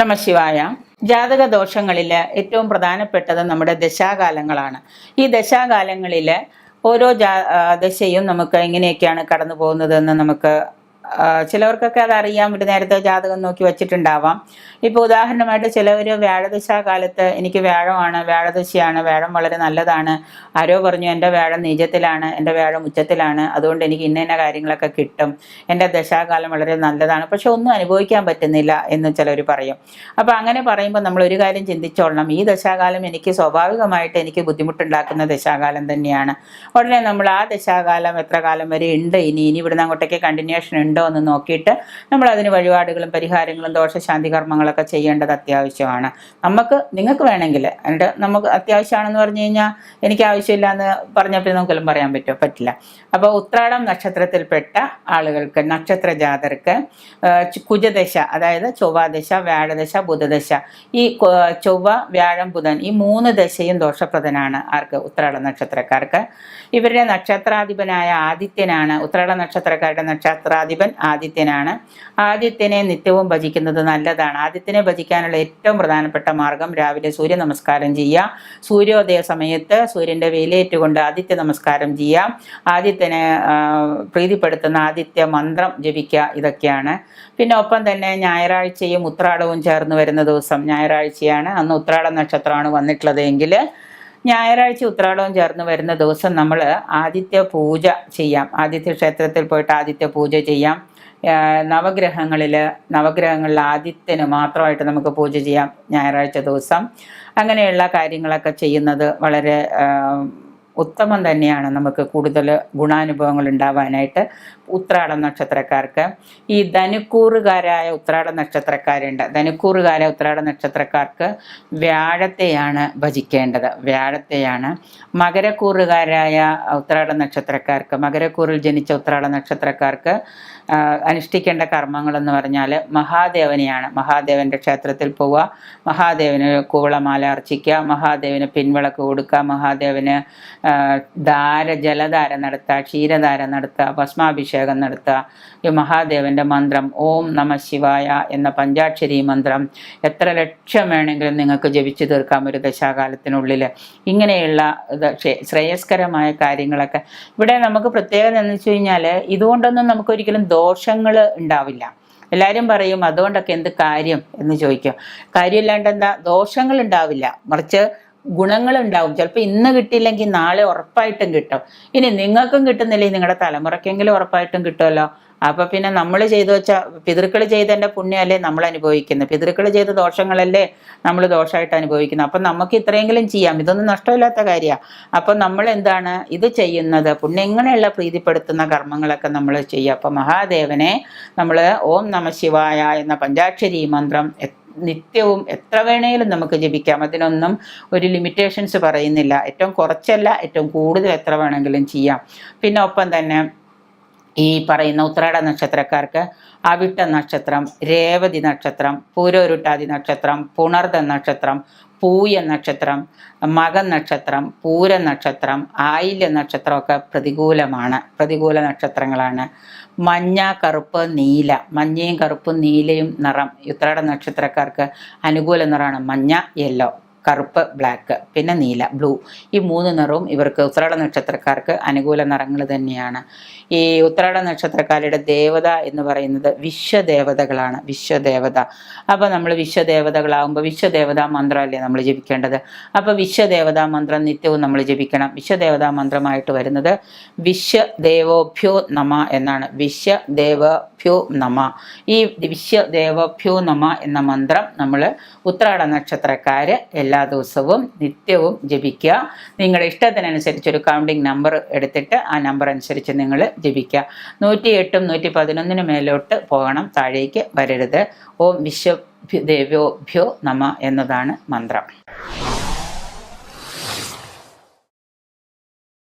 നമശിവായ. ജാതക ദോഷങ്ങളിൽ ഏറ്റവും പ്രധാനപ്പെട്ടത് നമ്മുടെ ദശാകാലങ്ങളാണ്. ഈ ദശാകാലങ്ങളിൽ ഓരോ ജാ ദശയും നമുക്ക് എങ്ങനെയൊക്കെയാണ് കടന്നു പോകുന്നതെന്ന് നമുക്ക് ചിലവർക്കൊക്കെ അത് അറിയാം. വേണ്ടി നേരത്തെ ജാതകം നോക്കി വെച്ചിട്ടുണ്ടാവാം. ഇപ്പോൾ ഉദാഹരണമായിട്ട് ചിലവർ വ്യാഴദശാകാലത്ത് എനിക്ക് വ്യാഴമാണ് വ്യാഴദശയാണ് വ്യാഴം വളരെ നല്ലതാണ്. ആരോ പറഞ്ഞു എന്റെ വ്യാഴം നീചത്തിലാണ് എന്റെ വ്യാഴം ഉച്ചത്തിലാണ്. അതുകൊണ്ട് എനിക്ക് ഇന്ന ഇന്ന കാര്യങ്ങളൊക്കെ കിട്ടും. എന്റെ ദശാകാലം വളരെ നല്ലതാണ്. പക്ഷെ ഒന്നും അനുഭവിക്കാൻ പറ്റുന്നില്ല എന്ന് ചിലർ പറയും. അപ്പോൾ അങ്ങനെ പറയുമ്പോൾ നമ്മൾ ഒരു കാര്യം ചിന്തിച്ചോളണം. ഈ ദശാകാലം എനിക്ക് സ്വാഭാവികമായിട്ട് എനിക്ക് ബുദ്ധിമുട്ടുണ്ടാക്കുന്ന ദശാകാലം തന്നെയാണ്. ഉടനെ നമ്മൾ ആ ദശാകാലം എത്ര കാലം വരെ ഉണ്ട്? ഇനി ഇനി ഇവിടുന്ന് അങ്ങോട്ടേക്ക് കണ്ടിന്യൂഷൻ ഉണ്ടോ. എന്ന് നോക്കിയിട്ട് നമ്മൾ അതിന് വഴിപാടുകളും പരിഹാരങ്ങളും ദോഷശാന്തി കർമ്മങ്ങളൊക്കെ ചെയ്യേണ്ടത് അത്യാവശ്യമാണ്. നമുക്ക് നിങ്ങൾക്ക് വേണമെങ്കിൽ എന്നിട്ട് നമുക്ക് അത്യാവശ്യമാണെന്ന് പറഞ്ഞു കഴിഞ്ഞാൽ എനിക്ക് ആവശ്യമില്ല എന്ന് പറഞ്ഞപ്പോൾ നമുക്കെല്ലാം പറയാൻ പറ്റുമോ പറ്റില്ല. അപ്പോൾ ഉത്രാടം നക്ഷത്രത്തിൽപ്പെട്ട ആളുകൾക്ക് നക്ഷത്ര ജാതർക്ക് കുജദശ അതായത് ചൊവ്വാദശ വ്യാഴദശ ബുധദശ ഈ ചൊവ്വ വ്യാഴം ബുധൻ ഈ മൂന്ന് ദശയും ദോഷപ്രദനാണ് ആർക്ക്? ഉത്രാട നക്ഷത്രക്കാർക്ക്. ഇവരുടെ നക്ഷത്രാധിപനായ ആദിത്യനാണ്. ഉത്രാട നക്ഷത്രക്കാരുടെ നക്ഷത്രാധിപൻ ആദിത്യനാണ്. ആദിത്യനെ നിത്യവും ഭജിക്കുന്നത് നല്ലതാണ്. ആദിത്യനെ ഭജിക്കാനുള്ള ഏറ്റവും പ്രധാനപ്പെട്ട മാർഗം രാവിലെ സൂര്യ നമസ്കാരം ചെയ്യുക. സൂര്യോദയ സമയത്ത് സൂര്യന്റെ വെയിലേറ്റുകൊണ്ട് ആദിത്യ നമസ്കാരം ചെയ്യാം ആദിത്യനെ പ്രീതിപ്പെടുത്തുന്ന ആദിത്യ മന്ത്രം ജപിക്കുക ഇതൊക്കെയാണ്. പിന്നെ ഒപ്പം തന്നെ ഞായറാഴ്ചയും ഉത്രാടവും ചേർന്ന് വരുന്ന ദിവസം ഞായറാഴ്ചയാണ്. അന്ന് ഉത്രാട നക്ഷത്രമാണ് വന്നിട്ടുള്ളത് എങ്കിൽ ഞായറാഴ്ച ഉത്രാടവും ചേർന്ന് വരുന്ന ദിവസം നമ്മൾ ആദിത്യ പൂജ ചെയ്യാം. ആദിത്യ ക്ഷേത്രത്തിൽ പോയിട്ട് ആദിത്യ പൂജ ചെയ്യാം. നവഗ്രഹങ്ങളിൽ നവഗ്രഹങ്ങളിൽ ആദിത്യന് മാത്രമായിട്ട് നമുക്ക് പൂജ ചെയ്യാം ഞായറാഴ്ച ദിവസം. അങ്ങനെയുള്ള കാര്യങ്ങളൊക്കെ ചെയ്യുന്നത് വളരെ ഉത്തമം തന്നെയാണ് നമുക്ക് കൂടുതൽ ഗുണാനുഭവങ്ങൾ ഉണ്ടാവാനായിട്ട് ഉത്രാട നക്ഷത്രക്കാർക്ക്. ഈ ധനുക്കൂറുകാരായ ഉത്രാട നക്ഷത്രക്കാരുണ്ട്. ധനുക്കൂറുകാരായ ഉത്രാട നക്ഷത്രക്കാർക്ക് വ്യാഴത്തെയാണ് ഭജിക്കേണ്ടത്. വ്യാഴത്തെയാണ്. മകരക്കൂറുകാരായ ഉത്രാട നക്ഷത്രക്കാർക്ക് മകരക്കൂറിൽ ജനിച്ച ഉത്രാട നക്ഷത്രക്കാർക്ക് അനുഷ്ഠിക്കേണ്ട കർമ്മങ്ങളെന്ന് പറഞ്ഞാൽ മഹാദേവനെയാണ്. മഹാദേവന്റെ ക്ഷേത്രത്തിൽ പോവുക മഹാദേവന് കൂവളമാല അർച്ചിക്കുക മഹാദേവന് പിൻവിളക്ക് കൊടുക്കുക മഹാദേവന് ധാര ജലധാര നടത്തുക ക്ഷീരധാര നടത്തുക ഭസ്മാഭിഷേകം നടത്തുക. ഈ മഹാദേവന്റെ മന്ത്രം ഓം നമ ശിവായ എന്ന പഞ്ചാക്ഷരി മന്ത്രം എത്ര ലക്ഷം വേണമെങ്കിലും നിങ്ങൾക്ക് ജപിച്ചു തീർക്കാം ഒരു ദശാകാലത്തിനുള്ളിൽ. ഇങ്ങനെയുള്ള ശ്രേയസ്കരമായ കാര്യങ്ങളൊക്കെ ഇവിടെ നമുക്ക് പ്രത്യേകത എന്ന് വെച്ച് കഴിഞ്ഞാൽ ഇതുകൊണ്ടൊന്നും നമുക്കൊരിക്കലും ദോഷങ്ങൾ ഉണ്ടാവില്ല. എല്ലാവരും പറയും അതുകൊണ്ടൊക്കെ എന്ത് കാര്യം? എന്ന് ചോദിക്കും. കാര്യമില്ലാണ്ട് എന്താ? ദോഷങ്ങൾ ഉണ്ടാവില്ല. മറിച്ച് ഗുണങ്ങൾ ഉണ്ടാവും ചിലപ്പോൾ ഇന്ന് കിട്ടിയില്ലെങ്കിൽ നാളെ ഉറപ്പായിട്ടും കിട്ടും. ഇനി നിങ്ങൾക്കും കിട്ടുന്നില്ലേ? നിങ്ങളുടെ തലമുറയ്ക്കെങ്കിലും ഉറപ്പായിട്ടും കിട്ടുമല്ലോ അപ്പൊ പിന്നെ നമ്മൾ ചെയ്തു വെച്ച പിതൃക്കൾ ചെയ്തതിന്റെ പുണ്യമല്ലേ നമ്മൾ അനുഭവിക്കുന്നത്? പിതൃക്കൾ ചെയ്ത ദോഷങ്ങളല്ലേ നമ്മൾ ദോഷമായിട്ട് അനുഭവിക്കുന്നത്? അപ്പം നമുക്ക് ഇത്രയെങ്കിലും ചെയ്യാം. ഇതൊന്നും നഷ്ടമില്ലാത്ത കാര്യമാണ് അപ്പം നമ്മൾ എന്താണ് ഇത് ചെയ്യുന്നത്? പുണ്യം ഇങ്ങനെയുള്ള പ്രീതിപ്പെടുത്തുന്ന കർമ്മങ്ങളൊക്കെ നമ്മൾ ചെയ്യുക. അപ്പം മഹാദേവനെ നമ്മൾ ഓം നമ ശിവായ എന്ന പഞ്ചാക്ഷരി മന്ത്രം നിത്യവും എത്ര വേണേലും നമുക്ക് ജപിക്കാം. അതിനൊന്നും ഒരു ലിമിറ്റേഷൻസ് പറയുന്നില്ല. ഏറ്റവും കുറച്ചല്ല ഏറ്റവും കൂടുതൽ എത്ര വേണമെങ്കിലും ചെയ്യാം. പിന്നെ ഒപ്പം തന്നെ ഈ പറയുന്ന ഉത്രാട നക്ഷത്രക്കാർക്ക് അവിട്ട നക്ഷത്രം രേവതി നക്ഷത്രം പൂരോരുട്ടാതി നക്ഷത്രം പുണർദ നക്ഷത്രം പൂയ നക്ഷത്രം മക നക്ഷത്രം പൂര നക്ഷത്രം ആയില്യ നക്ഷത്രമൊക്കെ പ്രതികൂലമാണ് പ്രതികൂല നക്ഷത്രങ്ങളാണ്. മഞ്ഞ കറുപ്പ് നീല. മഞ്ഞയും കറുപ്പും നീലയും നിറം. ഉത്രാട നക്ഷത്രക്കാർക്ക് അനുകൂല നിറമാണ് മഞ്ഞ യെല്ലോ. കറുപ്പ് ബ്ലാക്ക് പിന്നെ നീല ബ്ലൂ ഈ മൂന്ന് നിറവും ഇവർക്ക് ഉത്രാട നക്ഷത്രക്കാർക്ക് അനുകൂല നിറങ്ങൾ തന്നെയാണ്. ഈ ഉത്രാട നക്ഷത്രക്കാരുടെ ദേവത എന്ന് പറയുന്നത് വിശ്വദേവതകളാണ്. വിശ്വദേവത. അപ്പോൾ നമ്മൾ വിശ്വദേവതകളാകുമ്പോൾ വിശ്വദേവതാ മന്ത്രമല്ലേ നമ്മൾ ജപിക്കേണ്ടത്? അപ്പോൾ വിശ്വദേവതാ മന്ത്രം നിത്യവും നമ്മൾ ജപിക്കണം. വിശ്വദേവതാ മന്ത്രമായിട്ട് വരുന്നത് വിശ്വദേവോഭ്യോ നമ എന്നാണ്. വിശ്വദേവഭ്യോ നമ. ഈ വിശ്വദേവഭ്യോ നമ എന്ന മന്ത്രം നമ്മൾ ഉത്രാട നക്ഷത്രക്കാർ എല്ലാ ദിവസവും നിത്യവും ജപിക്കുക. നിങ്ങളുടെ ഇഷ്ടത്തിനനുസരിച്ച് ഒരു കൗണ്ടിങ് നമ്പർ എടുത്തിട്ട് ആ നമ്പർ അനുസരിച്ച് നിങ്ങൾ ജപിക്കുക. നൂറ്റി എട്ടും നൂറ്റി പതിനൊന്നിന് മേലോട്ട് പോകണം. താഴേക്ക് വരരുത്. ഓം വിശ്വ ദേവ്യോഭ്യോ നമ എന്നതാണ് മന്ത്രം.